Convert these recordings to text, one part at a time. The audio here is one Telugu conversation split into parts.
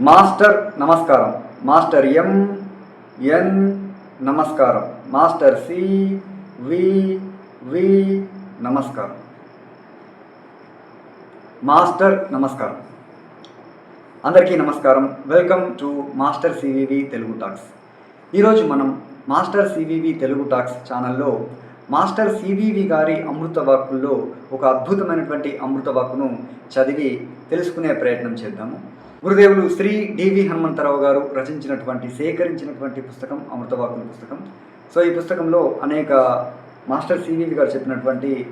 మాస్టర్ నమస్కారం. మాస్టర్ ఎం ఎన్ నమస్కారం. మాస్టర్ సి వి వి నమస్కారం. మాస్టర్ నమస్కారం. అందరికీ నమస్కారం. Welcome to master CVV Telugu talks. ఈరోజు మనం మాస్టర్ సివివి తెలుగు టాక్స్ ఛానల్లో మాస్టర్ సివివి గారి అమృత వాక్కుల్లో ఒక అద్భుతమైనటువంటి అమృత వాక్కును చదివి తెలుసుకునే ప్రయత్నం చేద్దాము. గురుదేవులు శ్రీ డివి హనుమంతరావు గారు రచించినటువంటి సేకరించినటువంటి పుస్తకం అమృతవాకుల పుస్తకం. సో ఈ పుస్తకంలో అనేక మాస్టర్ సివివి గారు చెప్పినటువంటి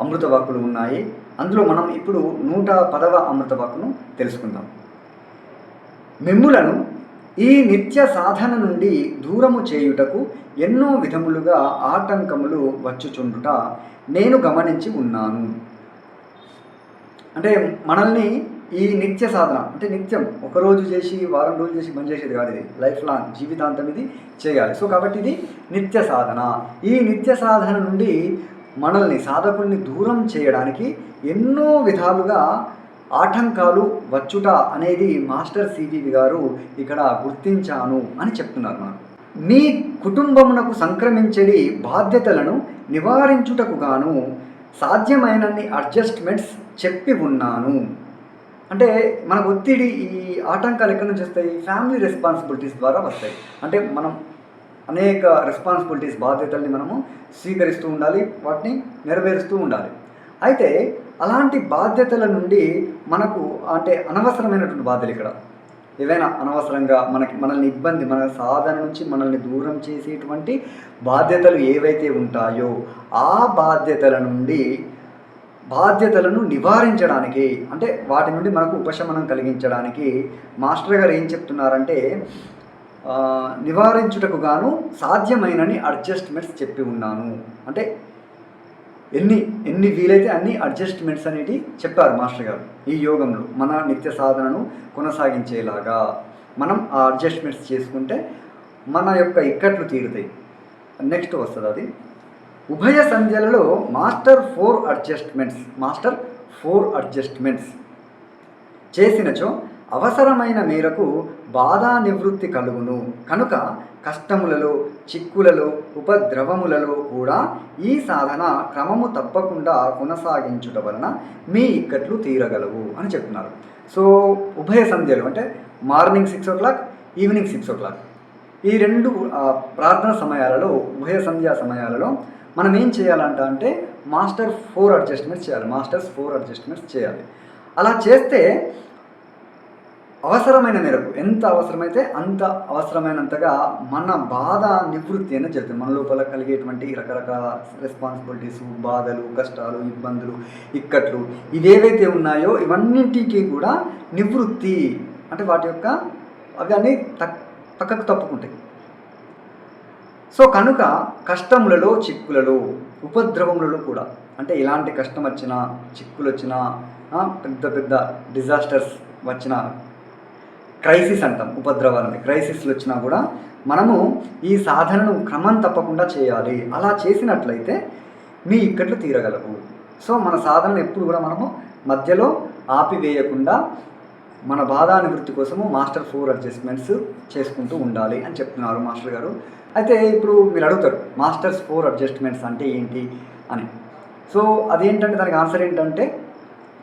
అమృత వాక్కులు ఉన్నాయి. అందులో మనం ఇప్పుడు నూట పదవ అమృత వాక్కును తెలుసుకుందాం. మిమ్ములను ఈ నిత్య సాధన నుండి దూరము చేయుటకు ఎన్నో విధములుగా ఆటంకములు వచ్చుచుండుట నేను గమనించి ఉన్నాను. అంటే మనల్ని ఈ నిత్య సాధన అంటే నిత్యం ఒక రోజు చేసి వారం రోజులు చేసి పని చేసేది కాదు ఇది. లైఫ్ లాంగ్ జీవితాంతం ఇది చేయాలి. సో కాబట్టి ఇది నిత్య సాధన. ఈ నిత్య సాధన నుండి మనల్ని సాధకుల్ని దూరం చేయడానికి ఎన్నో విధాలుగా ఆటంకాలు వచ్చుట అనేది మాస్టర్ సిబివి గారు ఇక్కడ గుర్తించాను అని చెప్తున్నారు మనం మీ కుటుంబమునకు సంక్రమించడి బాధ్యతలను నివారించుటకు గాను సాధ్యమైనన్ని అడ్జస్ట్మెంట్స్ చెప్పి ఉన్నాను. అంటే మన ఒత్తిడి ఈ ఆటంకాలు ఎక్కడి నుంచి వస్తాయి? ఫ్యామిలీ రెస్పాన్సిబిలిటీస్ ద్వారా వస్తాయి. అంటే మనం అనేక రెస్పాన్సిబిలిటీస్ బాధ్యతల్ని మనము స్వీకరిస్తూ ఉండాలి వాటిని నెరవేరుస్తూ ఉండాలి. అయితే అలాంటి బాధ్యతల నుండి మనకు అంటే అనవసరమైనటువంటి బాధ్యతలు ఇక్కడ ఏవైనా అనవసరంగా మనకి మనల్ని ఇబ్బంది మన సాధన నుంచి మనల్ని దూరం చేసేటువంటి బాధ్యతలు ఏవైతే ఉంటాయో ఆ బాధ్యతల నుండి బాధ్యతలను నివారించడానికి అంటే వాటి నుండి మనకు ఉపశమనం కలిగించడానికి మాస్టర్ గారు ఏం చెప్తున్నారంటే నివారించుటకు గాను సాధ్యమైనని అడ్జస్ట్మెంట్స్ చెప్పి ఉన్నాను. అంటే ఎన్ని ఎన్ని వీలైతే అన్ని అడ్జస్ట్మెంట్స్ అనేవి చెప్పారు మాస్టర్ గారు ఈ యోగంలో మన నిత్య సాధనను కొనసాగించేలాగా. మనం ఆ అడ్జస్ట్మెంట్స్ చేసుకుంటే మన యొక్క ఇక్కట్లు తీరుతాయి. నెక్స్ట్ వస్తుంది అది. ఉభయ సంధ్యలలో master four adjustments master four adjustments చేసినచో అవసరమైన మేరకు బాధా నివృత్తి కలుగును. కనుక కష్టములలో చిక్కులలో ఉపద్రవములలో కూడా ఈ సాధన క్రమము తప్పకుండా కొనసాగించుట వలన మీ ఇక్కట్లు తీరగలవు అని చెప్తున్నారు. సో ఉభయ సంధ్యలు అంటే morning six o'clock evening six o'clock. ఈ రెండు ప్రార్థన సమయాలలో ఉభయ సంధ్యా సమయాలలో మనం ఏం చేయాలంట అంటే మాస్టర్ ఫోర్ అడ్జస్ట్మెంట్స్ చేయాలి. మాస్టర్స్ ఫోర్ అడ్జస్ట్మెంట్స్ చేయాలి. అలా చేస్తే అవసరమైన మేరకు ఎంత అవసరమైతే అంత అవసరమైనంతగా మన బాధ నివృత్తి అనేది జరుగుతుంది. మన లోపల కలిగేటువంటి రకరకాల రెస్పాన్సిబిలిటీస్ బాధలు కష్టాలు ఇబ్బందులు ఇక్కట్లు ఇవేవైతే ఉన్నాయో ఇవన్నింటికి కూడా నివృత్తి అంటే వాటి యొక్క అవి అన్నీ తక్ పక్కకు తప్పుకుంటాయి. సో కనుక కష్టములలో చిక్కులలో ఉపద్రవములలో కూడా అంటే ఎలాంటి కష్టం వచ్చినా చిక్కులు వచ్చినా పెద్ద పెద్ద డిజాస్టర్స్ వచ్చిన క్రైసిస్ అంటాం ఉపద్రవాలని క్రైసిస్లు వచ్చినా కూడా మనము ఈ సాధనను క్రమం తప్పకుండా చేయాలి. అలా చేసినట్లయితే మీ ఇక్కట్లు తీరగలవు. సో మన సాధనను ఎప్పుడు కూడా మనము మధ్యలో ఆపివేయకుండా మన బాధా నివృత్తి కోసము మాస్టర్ ఫోర్ అడ్జస్ట్మెంట్స్ చేసుకుంటూ ఉండాలి అని చెప్తున్నారు మాస్టర్ గారు. అయితే ఇప్పుడు మీరు అడుగుతారు మాస్టర్స్ ఫోర్ అడ్జస్ట్మెంట్స్ అంటే ఏంటి అని. సో అదేంటంటే దానికి ఆన్సర్ ఏంటంటే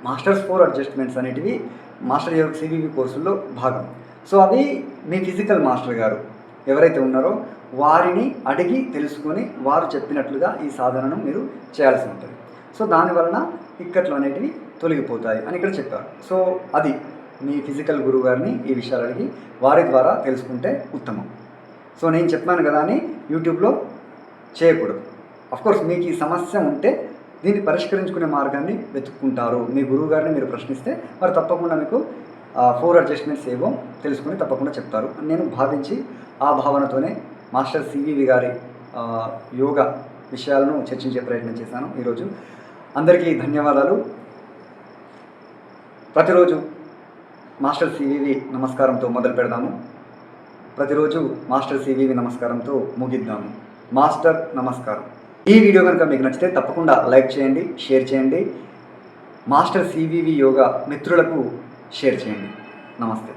మాస్టర్స్ ఫోర్ అడ్జస్ట్మెంట్స్ అనేటివి మాస్టర్ యోగ సివివి కోర్సుల్లో భాగం. సో అవి మీ ఫిజికల్ మాస్టర్ గారు ఎవరైతే ఉన్నారో వారిని అడిగి తెలుసుకొని వారు చెప్పినట్లుగా ఈ సాధనను మీరు చేయాల్సి ఉంటుంది. సో దానివలన ఇక్కట్లు అనేటివి తొలగిపోతాయి అని ఇక్కడ చెప్పారు. సో అది మీ ఫిజికల్ గురువు గారిని ఈ విషయాలు అడిగి వారి ద్వారా తెలుసుకుంటే ఉత్తమం. సో నేను చెప్పాను కదా అని యూట్యూబ్లో చేయకూడదు. అఫ్కోర్స్ మీకు ఈ సమస్య ఉంటే దీన్ని పరిష్కరించుకునే మార్గాన్ని వెతుక్కుంటారు. మీ గురువు గారిని మీరు ప్రశ్నిస్తే వారు తప్పకుండా మీకు ఫోర్ అడ్జస్ట్మెంట్స్ ఏవో తెలుసుకుని తప్పకుండా చెప్తారు. నేను భావించి ఆ భావనతోనే మాస్టర్ సివివి గారి యోగ యోగా విషయాలను చర్చించే ప్రయత్నం చేశాను ఈరోజు. అందరికీ ధన్యవాదాలు. ప్రతిరోజు మాస్టర్ సివివి నమస్కారంతో మొదలు పెడదాము. ప్రతిరోజు మాస్టర్ సివివి నమస్కారంతో ముగిద్దాము. మాస్టర్ నమస్కారం. ఈ వీడియో కనుక మీకు నచ్చితే తప్పకుండా లైక్ చేయండి షేర్ చేయండి. మాస్టర్ సివివి యోగా మిత్రులకు షేర్ చేయండి. నమస్తే.